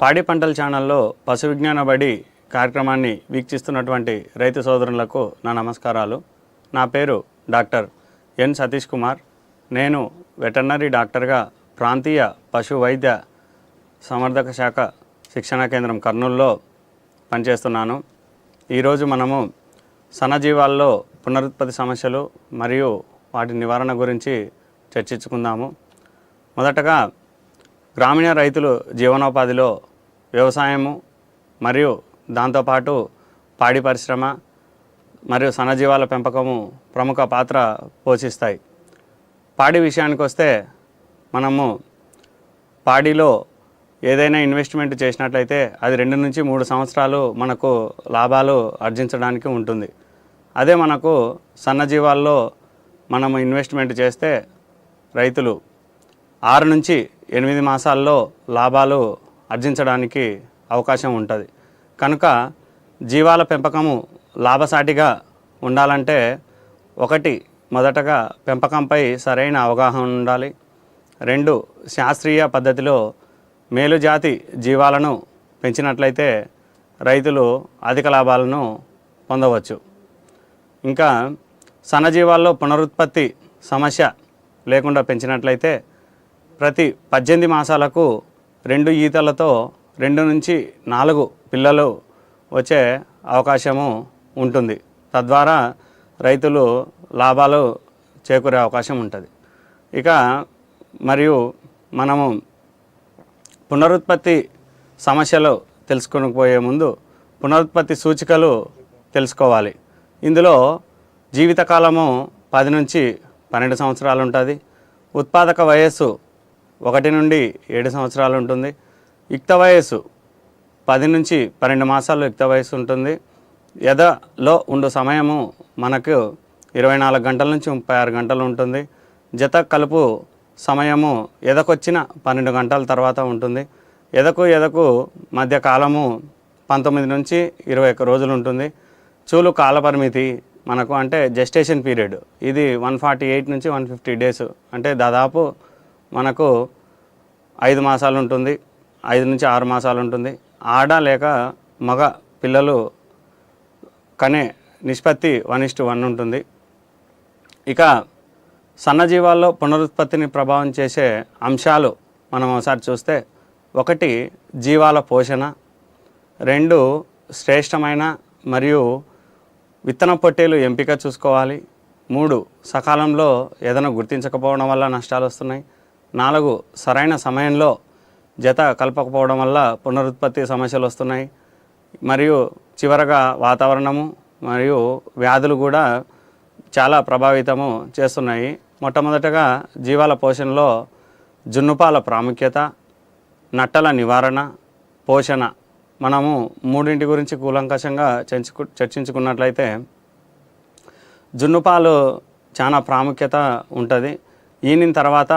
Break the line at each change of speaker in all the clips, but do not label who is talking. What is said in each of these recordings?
పాడి పంటల ఛానల్లో పశు విజ్ఞాన బడి కార్యక్రమాన్ని వీక్షిస్తున్నటువంటి రైతు సోదరులకు నా నమస్కారాలు. నా పేరు డాక్టర్ ఎన్ సతీష్ కుమార్. నేను వెటర్నరీ డాక్టర్గా ప్రాంతీయ పశు వైద్య సంవర్ధక శాఖ శిక్షణా కేంద్రం కర్నూలులో పనిచేస్తున్నాను. ఈరోజు మనము సనజీవాల్లో పునరుత్పత్తి సమస్యలు మరియు వాటి నివారణ గురించి చర్చించుకుందాము. మొదటగా గ్రామీణ రైతులు జీవనోపాధిలో వ్యవసాయము మరియు దాంతోపాటు పాడి పరిశ్రమ మరియు సన్నజీవాల పెంపకము ప్రముఖ పాత్ర పోషిస్తాయి. పాడి విషయానికి వస్తే మనము పాడిలో ఏదైనా ఇన్వెస్ట్మెంట్ చేసినట్లయితే అది రెండు నుంచి మూడు సంవత్సరాలు మనకు లాభాలు ఆర్జించడానికి ఉంటుంది. అదే మనకు సన్నజీవాల్లో మనము ఇన్వెస్ట్మెంట్ చేస్తే రైతులు ఆరు నుంచి ఎనిమిది మాసాల్లో లాభాలు ఆర్జించడానికి అవకాశం ఉంటుంది. కనుక జీవాల పెంపకము లాభసాటిగా ఉండాలంటే ఒకటి మొదటగా పెంపకంపై సరైన అవగాహన ఉండాలి. రెండు శాస్త్రీయ పద్ధతిలో మేలుజాతి జీవాలను పెంచినట్లయితే రైతులు అధిక లాభాలను పొందవచ్చు. ఇంకా సన్నజీవాల్లో పునరుత్పత్తి సమస్య లేకుండా పెంచినట్లయితే ప్రతి పద్దెనిమిది మాసాలకు రెండు ఈతలతో రెండు నుంచి నాలుగు పిల్లలు వచ్చే అవకాశము ఉంటుంది. తద్వారా రైతులు లాభాలు చేకూరే అవకాశం ఉంటుంది. ఇక మరియు మనము పునరుత్పత్తి సమస్యలు తెలుసుకోకపోయే ముందు పునరుత్పత్తి సూచికలు తెలుసుకోవాలి. ఇందులో జీవితకాలము పది నుంచి పన్నెండు సంవత్సరాలు ఉంటుంది. ఉత్పాదక వయస్సు ఒకటి నుండి ఏడు సంవత్సరాలు ఉంటుంది. యుక్త వయస్సు పది నుంచి పన్నెండు మాసాలు యుక్త వయస్సు ఉంటుంది. ఎదలో ఉండు సమయము మనకు ఇరవై నాలుగు గంటల నుంచి ముప్పై ఆరు గంటలు ఉంటుంది. జత కలుపు సమయము ఎదకొచ్చిన పన్నెండు గంటల తర్వాత ఉంటుంది. ఎదకు ఎదకు మధ్య కాలము పంతొమ్మిది నుంచి ఇరవై ఒక్క రోజులు ఉంటుంది. చూలు కాలపరిమితి మనకు అంటే జెస్టేషన్ పీరియడ్ ఇది వన్ ఫార్టీ ఎయిట్ నుంచి వన్ ఫిఫ్టీ డేస్ అంటే దాదాపు మనకు ఐదు మాసాలు ఉంటుంది ఐదు నుంచి ఆరు మాసాలు ఉంటుంది. ఆడ లేక మగ పిల్లలు కనే నిష్పత్తి వన్ ఇస్టు వన్ ఉంటుంది. ఇక సన్నజీవాల్లో పునరుత్పత్తిని ప్రభావం చేసే అంశాలు మనం ఒకసారి చూస్తే ఒకటి జీవాల పోషణ రెండు శ్రేష్టమైన మరియు విత్తన పొట్టేలు ఎంపిక చూసుకోవాలి మూడు సకాలంలో ఏదైనా గుర్తించకపోవడం వల్ల నష్టాలు వస్తున్నాయి నాలుగు సరైన సమయంలో జత కలపకపోవడం వల్ల పునరుత్పత్తి సమస్యలు వస్తున్నాయి. మరియు చివరగా వాతావరణము మరియు వ్యాధులు కూడా చాలా ప్రభావితము చేస్తున్నాయి. మొట్టమొదటగా జీవాల పోషణలో జున్నుపాల ప్రాముఖ్యత నట్టల నివారణ పోషణ మనము మూడింటి గురించి కూలంకషంగా చర్చించు చర్చించుకున్నట్లయితే జున్నుపాలు చాలా ప్రాముఖ్యత ఉంటుంది. ఈనిన తర్వాత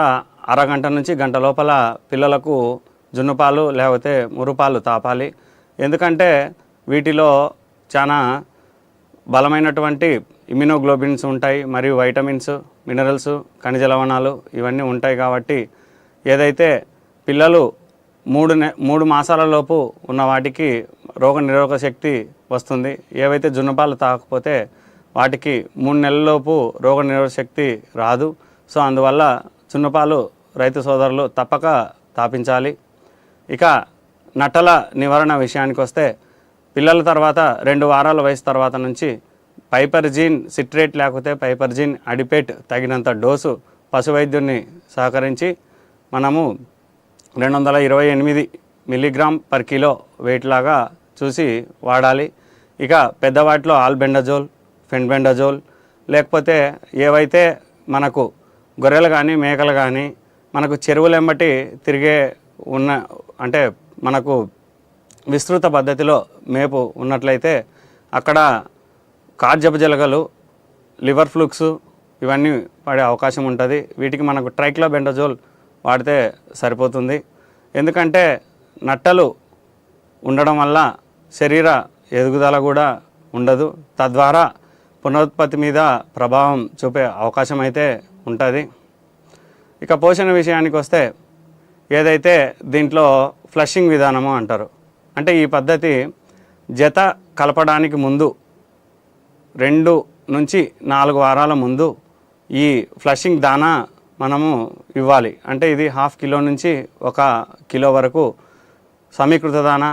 అరగంట నుంచి గంట లోపల పిల్లలకు జున్నుపాలు లేకపోతే మురుపాలు తాపాలి. ఎందుకంటే వీటిలో చాలా బలమైనటువంటి ఇమ్యునోగ్లోబిన్స్ ఉంటాయి మరియు వైటమిన్స్ మినరల్స్ ఖనిజ లవణాలు ఇవన్నీ ఉంటాయి కాబట్టి ఏదైతే పిల్లలు మూడు నె మూడు మాసాలలోపు ఉన్న వాటికి రోగ నిరోధక శక్తి వస్తుంది ఏవైతే జున్నపాలు తాకపోతే వాటికి మూడు నెలలలోపు రోగ నిరోధక శక్తి రాదు. సో అందువల్ల జున్నపాలు రైతు సోదరులు తప్పక తాపించాలి. ఇక నట్టల నివారణ విషయానికి వస్తే పిల్లల తర్వాత రెండు వారాల వయసు తర్వాత నుంచి పైపర్జిన్ సిట్రేట్ లేకపోతే పైపర్జీన్ అడిపేట్ తగినంత డోసు పశు వైద్యుని సహకరించి మనము రెండు వందల ఇరవై ఎనిమిది మిల్లీగ్రామ్ పర్ కిలో వెయిట్ లాగా చూసి వాడాలి. ఇక పెద్దవాటిలో ఆల్బెండజోల్ ఫెన్బెండజోల్ లేకపోతే ఏవైతే మనకు గొర్రెలు కానీ మేకలు కానీ మనకు చెరువులెంబటి తిరిగే ఉన్న అంటే మనకు విస్తృత పద్ధతిలో మేపు ఉన్నట్లయితే అక్కడ కార్జబజలగలు లివర్ ఫ్లూక్స్ ఇవన్నీ పడే అవకాశం ఉంటుంది. వీటికి మనకు ట్రైక్లోబెండజోల్ వాడితే సరిపోతుంది. ఎందుకంటే నట్టలు ఉండడం వల్ల శరీర ఎదుగుదల కూడా ఉండదు. తద్వారా పునరుత్పత్తి మీద ప్రభావం చూపే అవకాశం అయితే ఉంటుంది. ఇక పోషణ విషయానికి వస్తే ఏదైతే దీంట్లో ఫ్లషింగ్ విధానము అంటారు. అంటే ఈ పద్ధతి జత కలపడానికి ముందు రెండు నుంచి నాలుగు వారాల ముందు ఈ ఫ్లషింగ్ దానా మనము ఇవ్వాలి. అంటే ఇది హాఫ్ కిలో నుంచి ఒక కిలో వరకు సమీకృత దానా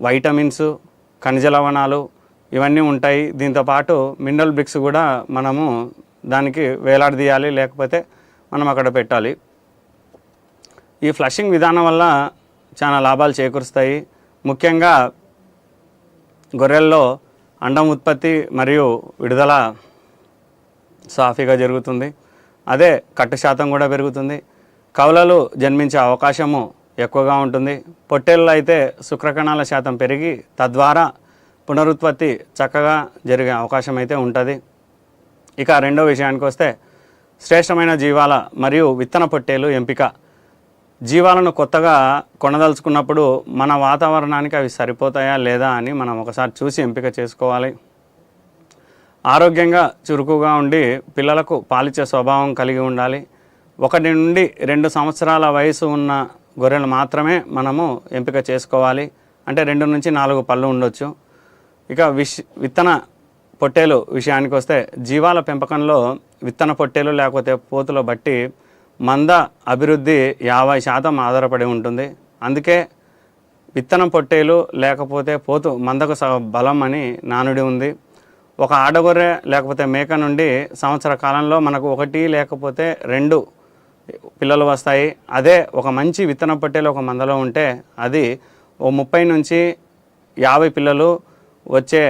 వైటమిన్స్ ఖనిజ లవణాలు ఇవన్నీ ఉంటాయి. దీంతో పాటు మినరల్ బ్రిక్స్ కూడా మనము దానికి వేలాడదీయాలి. లేకపోతే మనం అక్కడ పెట్టాలి. ఈ ఫ్లషింగ్ విధానం వల్ల చాలా లాభాలు చేకూరుస్తాయి. ముఖ్యంగా గొర్రెల్లో అండం ఉత్పత్తి మరియు విడుదల సాఫీగా జరుగుతుంది. అదే కట్టు శాతం కూడా పెరుగుతుంది. కవలలు జన్మించే అవకాశము ఎక్కువగా ఉంటుంది. పొట్టేళ్ళు అయితే శుక్రకణాల శాతం పెరిగి తద్వారా పునరుత్పత్తి చక్కగా జరిగే అవకాశం అయితే ఉంటుంది. ఇక రెండో విషయానికి వస్తే శ్రేష్టమైన జీవాల మరియు విత్తన పొట్టేలు ఎంపిక. జీవాలను కొత్తగా కొనదలుచుకున్నప్పుడు మన వాతావరణానికి అవి సరిపోతాయా లేదా అని మనం ఒకసారి చూసి ఎంపిక చేసుకోవాలి. ఆరోగ్యంగా చురుకుగా ఉండి పిల్లలకు పాలిచ్చే స్వభావం కలిగి ఉండాలి. ఒకటి నుండి రెండు సంవత్సరాల వయసు ఉన్న గొర్రెలు మాత్రమే మనము ఎంపిక చేసుకోవాలి. అంటే రెండు నుంచి నాలుగు పళ్ళు ఉండొచ్చు. ఇక విష్ విత్తన పొట్టేలు విషయానికి వస్తే జీవాల పెంపకంలో విత్తన పొట్టేలు లేకపోతే పోతుల బట్టి మంద అభివృద్ధి యాభై శాతం ఆధారపడి ఉంటుంది. అందుకే విత్తనం పొట్టేలు లేకపోతే పోతు మందకు స బలం అని నానుడి ఉంది. ఒక ఆడగొర్రె లేకపోతే మేక నుండి సంవత్సర కాలంలో మనకు ఒకటి లేకపోతే రెండు పిల్లలు వస్తాయి. అదే ఒక మంచి విత్తనం పొట్టేలు ఒక మందలో ఉంటే అది ఓ ముప్పై నుంచి యాభై పిల్లలు వచ్చే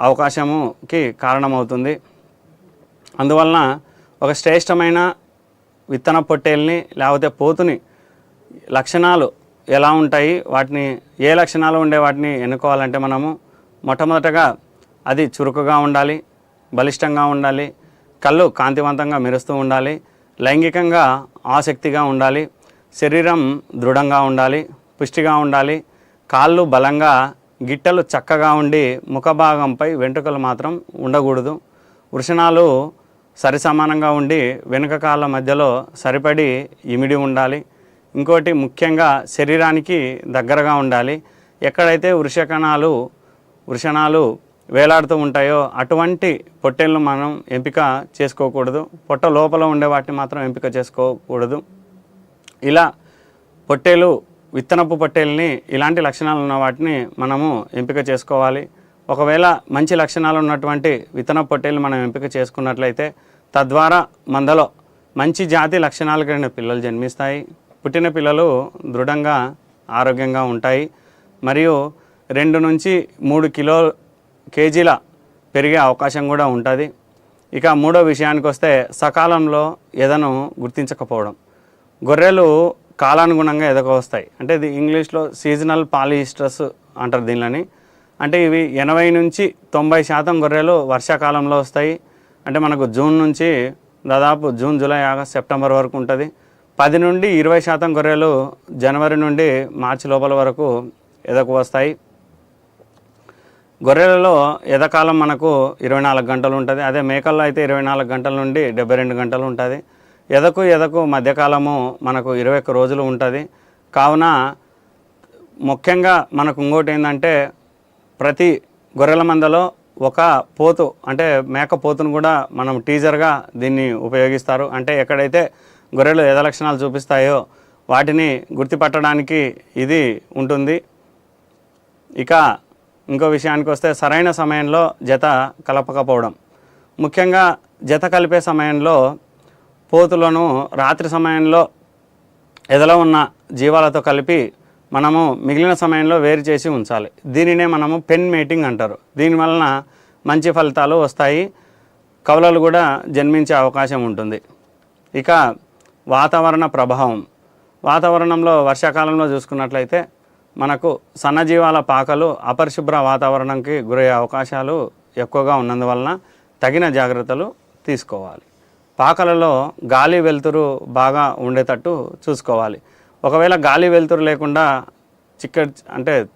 అవకాశముకి కారణమవుతుంది. అందువలన ఒక శ్రేష్టమైన విత్తన పొట్టేల్ని లేకపోతే పోతుని లక్షణాలు ఎలా ఉంటాయి వాటిని ఏ లక్షణాలు ఉండే వాటిని ఎన్నుకోవాలంటే మనము మొట్టమొదటగా అది చురుకుగా ఉండాలి బలిష్టంగా ఉండాలి కళ్ళు కాంతివంతంగా మెరుస్తూ ఉండాలి లైంగికంగా ఆసక్తిగా ఉండాలి శరీరం దృఢంగా ఉండాలి పుష్టిగా ఉండాలి కాళ్ళు బలంగా గిట్టలు చక్కగా ఉండి ముఖభాగంపై వెంట్రుకలు మాత్రం ఉండకూడదు. వృషణాలు సరిసమానంగా ఉండి వెనుక కాళ్ళ మధ్యలో సరిపడి ఇమిడి ఉండాలి. ఇంకోటి ముఖ్యంగా శరీరానికి దగ్గరగా ఉండాలి. ఎక్కడైతే వృషకణాలు వృషణాలు వేలాడుతూ ఉంటాయో అటువంటి పొట్టెలను మనం ఎంపిక చేసుకోకూడదు. పొట్ట లోపల ఉండే వాటిని మాత్రం ఎంపిక చేసుకోకూడదు. ఇలా పొట్టేలు విత్తనపు పొట్టేల్ని ఇలాంటి లక్షణాలు ఉన్న వాటిని మనము ఎంపిక చేసుకోవాలి. ఒకవేళ మంచి లక్షణాలు ఉన్నటువంటి విత్తన పొట్టేలు మనం ఎంపిక చేసుకున్నట్లయితే తద్వారా మందలో మంచి జాతి లక్షణాలు కలిగిన పిల్లలు జన్మిస్తాయి. పుట్టిన పిల్లలు దృఢంగా ఆరోగ్యంగా ఉంటాయి. మరియు రెండు నుంచి మూడు కిలో కేజీల పెరిగే అవకాశం కూడా ఉంటుంది. ఇక మూడో విషయానికి వస్తే సకాలంలో ఎదను గుర్తించకపోవడం. గొర్రెలు కాలానుగుణంగా ఎదగ వస్తాయి. అంటే ఇది ఇంగ్లీష్లో సీజనల్ పాలిస్టర్స్ అంటారు దీనిలోని. అంటే ఇవి ఎనభై నుంచి తొంభై శాతం గొర్రెలు వర్షాకాలంలో వస్తాయి. అంటే మనకు జూన్ నుంచి దాదాపు జూన్ జూలై ఆగస్ట్ సెప్టెంబర్ వరకు ఉంటుంది. పది నుండి ఇరవై శాతం గొర్రెలు జనవరి నుండి మార్చి లోపల వరకు ఎదకు వస్తాయి. గొర్రెలలో ఎదకాలం మనకు ఇరవై నాలుగు గంటలు ఉంటుంది. అదే మేకల్లో అయితే ఇరవై నాలుగు గంటల నుండి డెబ్బై రెండు గంటలు ఉంటుంది. ఎదకు ఎదకు మధ్యకాలము మనకు ఇరవై ఒక్క రోజులు ఉంటుంది. కావున ముఖ్యంగా మనకు ఇంకోటి ఏంటంటే ప్రతి గొర్రెల మందలో ఒక పోతు అంటే మేక పోతును కూడా మనం టీజర్గా దీన్ని ఉపయోగిస్తారు. అంటే ఎక్కడైతే గొర్రెలు ఎద లక్షణాలు చూపిస్తాయో వాటిని గుర్తుపట్టడానికి ఇది ఉంటుంది. ఇక ఇంకో విషయానికి వస్తే సరైన సమయంలో జత కలపకపోవడం. ముఖ్యంగా జత కలిపే సమయంలో పోతులను రాత్రి సమయంలో ఎదలో ఉన్న జీవాలతో కలిపి మనము మిగిలిన సమయంలో వేరు చేసి ఉంచాలి. దీనినే మనము పెన్ మేటింగ్ అంటారు. దీనివలన మంచి ఫలితాలు వస్తాయి. కవలలు కూడా జన్మించే అవకాశం ఉంటుంది. ఇక వాతావరణ ప్రభావం. వాతావరణంలో వర్షాకాలంలో చూసుకున్నట్లయితే మనకు సన్నజీవాల పాకలు అపరిశుభ్ర వాతావరణంకి గురయ్యే అవకాశాలు ఎక్కువగా ఉన్నందువలన తగిన జాగ్రత్తలు తీసుకోవాలి. పాకలలో గాలి వెలుతురు బాగా ఉండేటట్టు చూసుకోవాలి. ఒకవేళ గాలి వెలుతురు లేకుండా చిక్కడి అంటే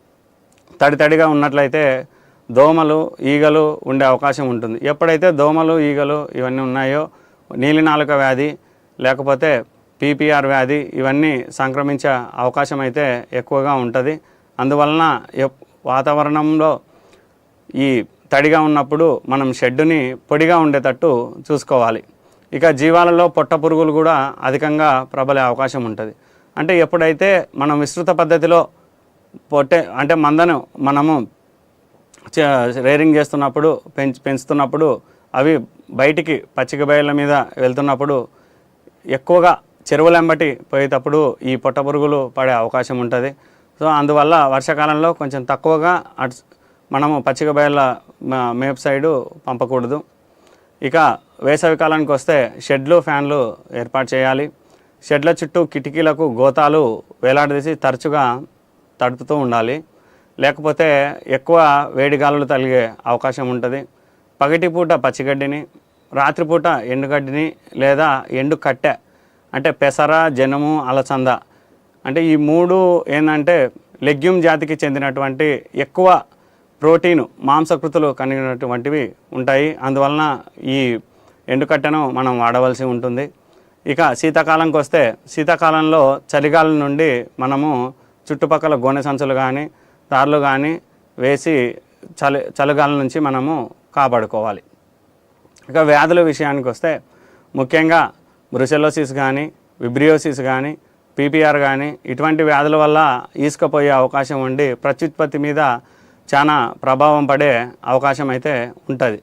తడి తడిగా ఉన్నట్లయితే దోమలు ఈగలు ఉండే అవకాశం ఉంటుంది. ఎప్పుడైతే దోమలు ఈగలు ఇవన్నీ ఉన్నాయో నీలినాలుక వ్యాధి లేకపోతే పీపీఆర్ వ్యాధి ఇవన్నీ సంక్రమించే అవకాశం అయితే ఎక్కువగా ఉంటుంది. అందువలన ఎప్- వాతావరణంలో ఈ తడిగా ఉన్నప్పుడు మనం షెడ్డుని పొడిగా ఉండేటట్టు చూసుకోవాలి. ఇక జీవాలలో పొట్ట పురుగులు కూడా అధికంగా ప్రబలే అవకాశం ఉంటుంది. అంటే ఎప్పుడైతే మనం విస్తృత పద్ధతిలో పొట్టే అంటే మందను మనము రేరింగ్ చేస్తున్నప్పుడు పెంచు పెంచుతున్నప్పుడు అవి బయటికి పచ్చిక బయళ్ళ మీద వెళ్తున్నప్పుడు ఎక్కువగా చెరువులెంబటి పోయేటప్పుడు ఈ పొట్ట పురుగులు పడే అవకాశం ఉంటుంది. సో అందువల్ల వర్షాకాలంలో కొంచెం తక్కువగా అటు మనము పచ్చిక బయళ్ళ మ- మేపు సైడు పంపకూడదు. ఇక వేసవి కాలానికి వస్తే షెడ్లు ఫ్యాన్లు ఏర్పాటు చేయాలి. షెడ్ల చుట్టూ కిటికీలకు గోతాలు వేలాడదీసి తరచుగా తడుపుతూ ఉండాలి. లేకపోతే ఎక్కువ వేడి గాలులు తగిలే అవకాశం ఉంటుంది. పగటిపూట పచ్చిగడ్డిని రాత్రిపూట ఎండుగడ్డిని లేదా ఎండు కట్టె అంటే పెసర జనము అలసంద అంటే ఈ మూడు ఏంటంటే లెగ్యూమ్ జాతికి చెందినటువంటి ఎక్కువ ప్రోటీన్ మాంసకృతులు కలిగినటువంటివి ఉంటాయి. అందువలన ఈ ఎండుకట్టను మనం వాడవలసి ఉంటుంది. ఇక శీతాకాలంకి వస్తే శీతాకాలంలో చలిగాలం నుండి మనము చుట్టుపక్కల గోనె సంచులు కానీ తార్లు కానీ వేసి చలి చలిగాలం నుంచి మనము కాపాడుకోవాలి. ఇక వ్యాధుల విషయానికి వస్తే ముఖ్యంగా బ్రుసెలోసిస్ కానీ విబ్రియోసిస్ కానీ పీపీఆర్ కానీ ఇటువంటి వ్యాధుల వల్ల ఈసుకపోయే అవకాశం ఉండి ప్రత్యుత్పత్తి మీద చాలా ప్రభావం పడే అవకాశం అయితే ఉంటుంది.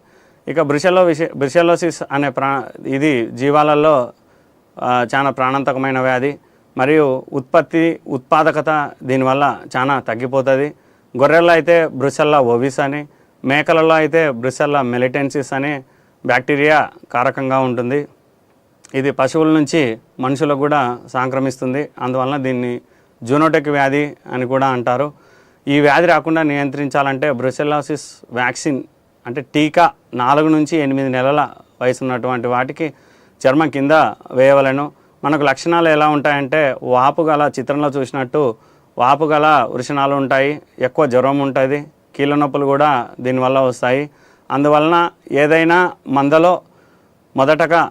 ఇక బ్రిషలో విష బ్రిషలోసిస్ అనే ప్రా ఇది జీవాలలో చాలా ప్రాణాంతకమైన వ్యాధి మరియు ఉత్పత్తి ఉత్పాదకత దీనివల్ల చాలా తగ్గిపోతుంది. గొర్రెల్లో అయితే బ్రుసెల్లా ఓవిస్ అని మేకలలో అయితే బ్రుసెల్లా మెలిటెన్సిస్ అనే బ్యాక్టీరియా కారకంగా ఉంటుంది. ఇది పశువుల నుంచి మనుషులకు కూడా సంక్రమిస్తుంది. అందువలన దీన్ని జూనోటెక్ వ్యాధి అని కూడా అంటారు. ఈ వ్యాధి రాకుండా నియంత్రించాలంటే బ్రుసెల్లాసిస్ వ్యాక్సిన్ అంటే టీకా నాలుగు నుంచి ఎనిమిది నెలల వయసు ఉన్నటువంటి వాటికి చర్మం కింద వేయవలను. మనకు లక్షణాలు ఎలా ఉంటాయంటే వాపు గల చిత్రంలో చూసినట్టు వాపు గల వృషణాలు ఉంటాయి ఎక్కువ జ్వరం ఉంటుంది కీళ్ళ నొప్పులు కూడా దీనివల్ల వస్తాయి. అందువలన ఏదైనా మందలో మొదటగా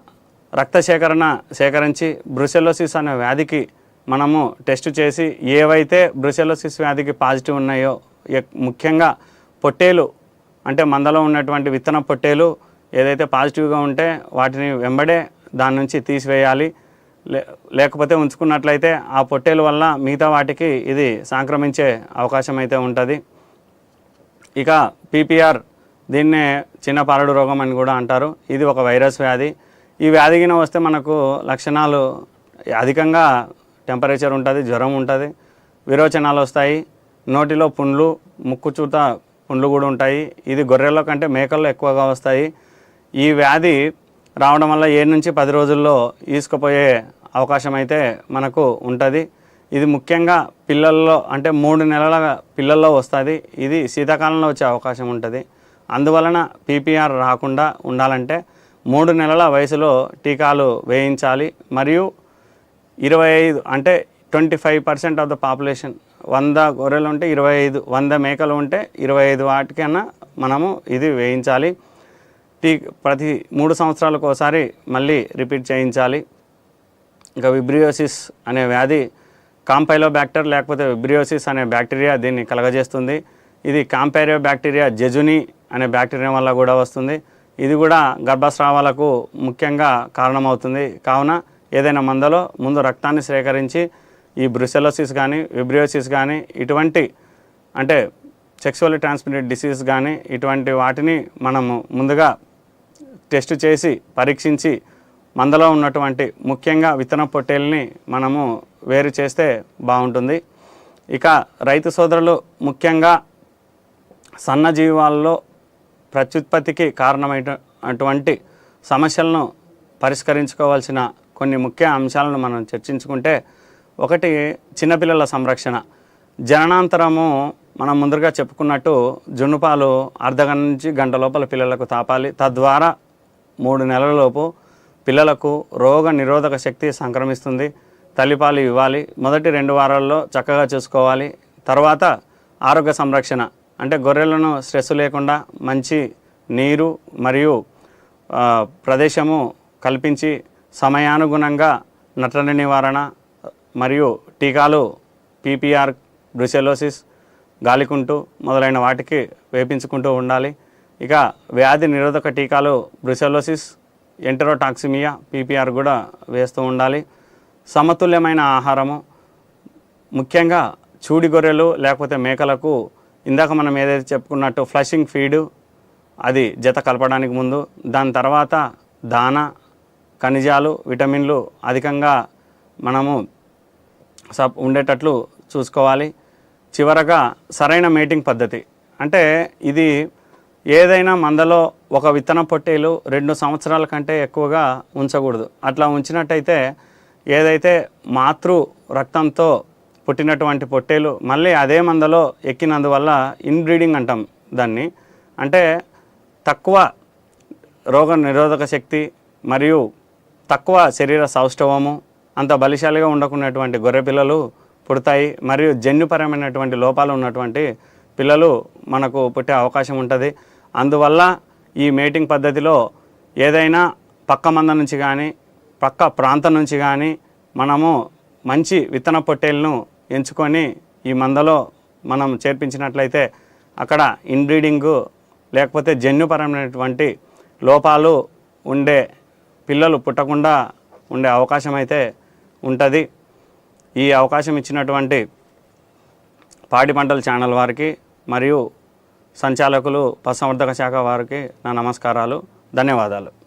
రక్త సేకరణ సేకరించి బ్రుసెలోసిస్ అనే వ్యాధికి మనము టెస్ట్ చేసి ఏవైతే బ్రుసెలోసిస్ వ్యాధికి పాజిటివ్ ఉన్నాయో ముఖ్యంగా పొట్టేలు అంటే మందలో ఉన్నటువంటి విత్తన పొట్టేలు ఏదైతే పాజిటివ్గా ఉంటే వాటిని వెంబడే దాని నుంచి తీసివేయాలి. లే లేకపోతే ఉంచుకున్నట్లయితే ఆ పొట్టేలు వల్ల మిగతా వాటికి ఇది సంక్రమించే అవకాశం అయితే ఉంటుంది. ఇక పీపీఆర్ దీన్నే చిన్న పారడు రోగం అని కూడా అంటారు. ఇది ఒక వైరస్ వ్యాధి. ఈ వ్యాధిగిన వస్తే మనకు లక్షణాలు అధికంగా టెంపరేచర్ ఉంటుంది జ్వరం ఉంటుంది విరోచనాలు వస్తాయి. నోటిలో పుండ్లు ముక్కు చూత పుండ్లు కూడా ఉంటాయి. ఇది గొర్రెల్లో కంటే మేకల్లో ఎక్కువగా వస్తాయి. ఈ వ్యాధి రావడం వల్ల ఏడు నుంచి పది రోజుల్లో ఈసుకుపోయే అవకాశం అయితే మనకు ఉంటుంది. ఇది ముఖ్యంగా పిల్లల్లో అంటే మూడు నెలల పిల్లల్లో వస్తుంది. ఇది శీతాకాలంలో వచ్చే అవకాశం ఉంటుంది. అందువలన పీపీఆర్ రాకుండా ఉండాలంటే మూడు నెలల వయసులో టీకాలు వేయించాలి. మరియు ఇరవై ఐదు అంటే twenty five percent of the population వంద గొర్రెలు ఉంటే ఇరవై ఐదు వంద మేకలు ఉంటే ఇరవై ఐదు వాటికైనా మనము ఇది వేయించాలి. టీ ప్రతి మూడు సంవత్సరాలకు ఒకసారి మళ్ళీ రిపీట్ చేయించాలి. ఇంకా విబ్రియోసిస్ అనే వ్యాధి కాంపైలో బ్యాక్టర్ లేకపోతే విబ్రియోసిస్ అనే బ్యాక్టీరియా దీన్ని కలగజేస్తుంది. ఇది కాంపైరియో బ్యాక్టీరియా జెజుని అనే బ్యాక్టీరియా వల్ల కూడా వస్తుంది. ఇది కూడా గర్భస్రావాలకు ముఖ్యంగా కారణమవుతుంది. కావున ఏదైనా మందలో ముందు రక్తాన్ని సేకరించి ఈ బ్రుసెలోసిస్ కానీ విబ్రియోసిస్ కానీ ఇటువంటి అంటే సెక్సువల్ ట్రాన్స్మిటెడ్ డిసీజ్ కానీ ఇటువంటి వాటిని మనము ముందుగా టెస్ట్ చేసి పరీక్షించి మందలో ఉన్నటువంటి ముఖ్యంగా విత్తన పొట్టేల్ని మనము వేరు చేస్తే బాగుంటుంది. ఇక రైతు సోదరులు ముఖ్యంగా సన్నజీవాల్లో ప్రత్యుత్పత్తికి కారణమైన అటువంటి సమస్యలను పరిష్కరించుకోవాల్సిన కొన్ని ముఖ్య అంశాలను మనం చర్చించుకుంటే ఒకటి చిన్నపిల్లల సంరక్షణ. జననాంతరము మనం ముందుగా చెప్పుకున్నట్టు జున్నుపాలు అర్ధగంట నుంచి గంట లోపల పిల్లలకు తాపాలి. తద్వారా మూడు నెలలలోపు పిల్లలకు రోగ నిరోధక శక్తి సంక్రమిస్తుంది. తల్లిపాలు ఇవ్వాలి. మొదటి రెండు వారాల్లో చక్కగా చూసుకోవాలి. తర్వాత ఆరోగ్య సంరక్షణ. అంటే గొర్రెలను స్ట్రెస్ లేకుండా మంచి నీరు మరియు ప్రదేశము కల్పించి సమయానుగుణంగా నటన నివారణ మరియు టీకాలు పీపీఆర్ బ్రుసెలోసిస్ గాలికుంటు మొదలైన వాటికి వేపించుకుంటూ ఉండాలి. ఇక వ్యాధి నిరోధక టీకాలు బ్రుసెలోసిస్ ఎంటరోటాక్సిమియా పీపీఆర్ కూడా వేస్తూ ఉండాలి. సమతుల్యమైన ఆహారము ముఖ్యంగా చూడి గొర్రెలు లేకపోతే మేకలకు ఇందాక మనం ఏదైతే చెప్పుకున్నట్టు ఫ్లషింగ్ ఫీడు అది జత కలపడానికి ముందు దాని తర్వాత దాన ఖనిజాలు విటమిన్లు అధికంగా మనము సప్ ఉండేటట్లు చూసుకోవాలి. చివరగా సరైన మేటింగ్ పద్ధతి. అంటే ఇది ఏదైనా మందలో ఒక విత్తన పొట్టేలు రెండు సంవత్సరాల కంటే ఎక్కువగా ఉంచకూడదు. అట్లా ఉంచినట్టయితే ఏదైతే మాతృ రక్తంతో పుట్టినటువంటి పొట్టేలు మళ్ళీ అదే మందలో ఎక్కినందువల్ల ఇన్బ్రీడింగ్ అంటాం దాన్ని. అంటే తక్కువ రోగ నిరోధక శక్తి మరియు తక్కువ శరీర సౌష్ఠవము అంత బలిశాలిగా ఉండకున్నటువంటి గొర్రె పిల్లలు పుడతాయి మరియు జన్యుపరమైనటువంటి లోపాలు ఉన్నటువంటి పిల్లలు మనకు పుట్టే అవకాశం ఉంటుంది. అందువల్ల ఈ మేటింగ్ పద్ధతిలో ఏదైనా పక్క మంద నుంచి కానీ పక్క ప్రాంతం నుంచి కానీ మనము మంచి విత్తన పొట్టేలను ఎంచుకొని ఈ మందలో మనం చేర్పించినట్లయితే అక్కడ ఇన్బ్రీడింగు లేకపోతే జన్యుపరమైనటువంటి లోపాలు ఉండే పిల్లలు పుట్టకుండా ఉండే అవకాశం అయితే ఉంటుంది. ఈ అవకాశం ఇచ్చినటువంటి పాడి పంటల ఛానల్ వారికి మరియు సంచాలకులు పశుసంవర్ధక శాఖ వారికి నా నమస్కారాలు. ధన్యవాదాలు.